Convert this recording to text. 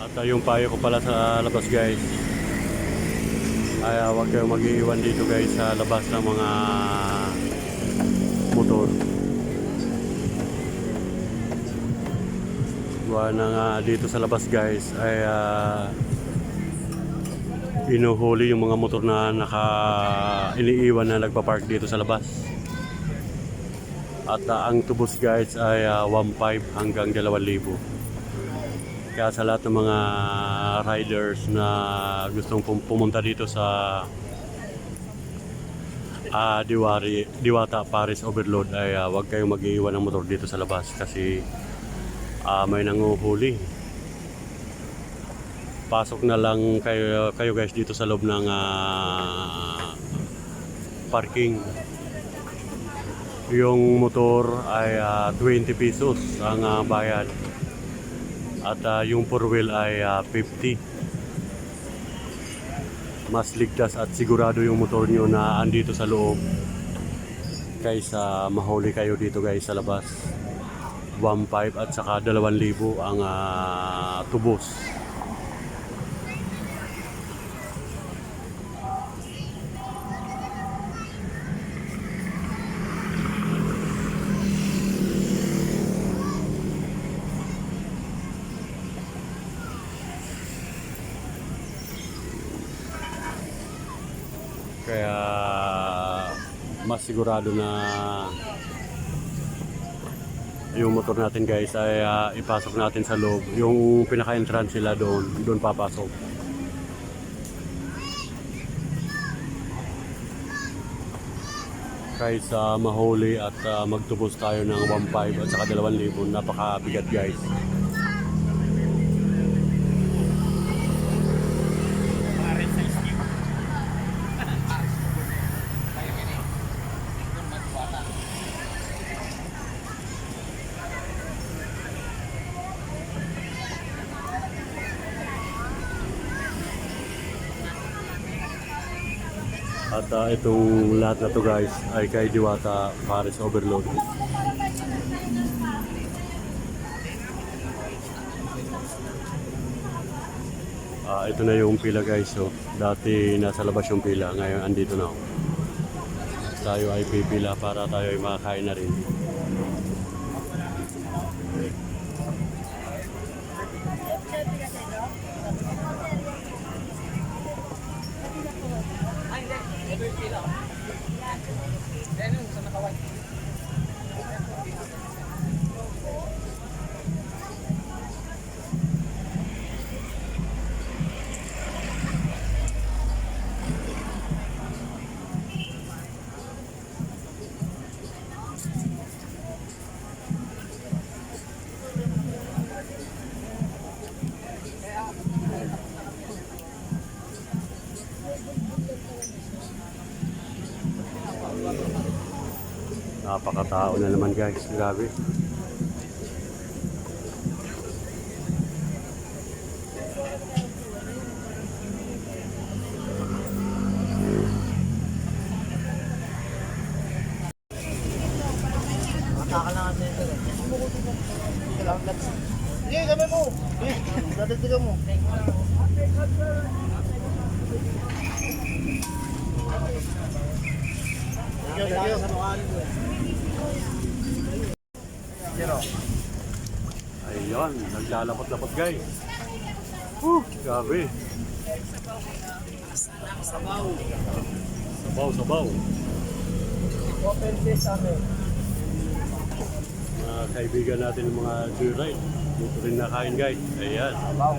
At uh, yung payo ko pala sa labas guys ay uh, huwag kayong mag-iiwan dito guys sa labas ng mga motor. Gawa na nga dito sa labas guys ay uh, inuhuli yung mga motor na naka iniiwan na nagpa-park dito sa labas. At uh, ang tubos guys ay uh, 1.5 hanggang 2,000. Kaya sa lahat ng mga riders na gustong pum- pumunta dito sa ah Diwari, Diwata Paris Overload ay ah, huwag kayong mag-iiwan ng motor dito sa labas kasi ah, may nanguhuli. Pasok na lang kayo, kayo guys dito sa loob ng ah, parking. Yung motor ay ah, 20 pesos ang ah, bayad. At ah, yung four wheel ay ah, 50. Mas ligtas at sigurado yung motor nyo na andito sa loob kaysa mahuli kayo dito guys sa labas. 1.5 at saka 2,000 ang ah, tubos. Kaya mas sigurado na yung motor natin guys ay ah, ipasok natin sa loob. Yung pinaka-entrance sila doon, doon papasok. Kaysa mahuli at ah, magtubos tayo ng 1.5 at saka 2,000, napakabigat guys. At ah, itong lahat na to guys ay kay Diwata Paris Overload. Ah, ito na yung pila guys. So, dati nasa labas yung pila, ngayon andito na. Tayo ay pipila para tayo ay makakain na rin. Napakatao na naman guys. Grabe. Sige, gawin mo. Dadagdagan mo. Thank you, thank you. Zero. Ayun, naglalapot-lapot guys. Whew, grabe. Sabaw. Sabaw, sabaw. Open face amin. Mga kaibigan natin ng mga joyride. Dito rin nakain guys. Ayan. Sabaw.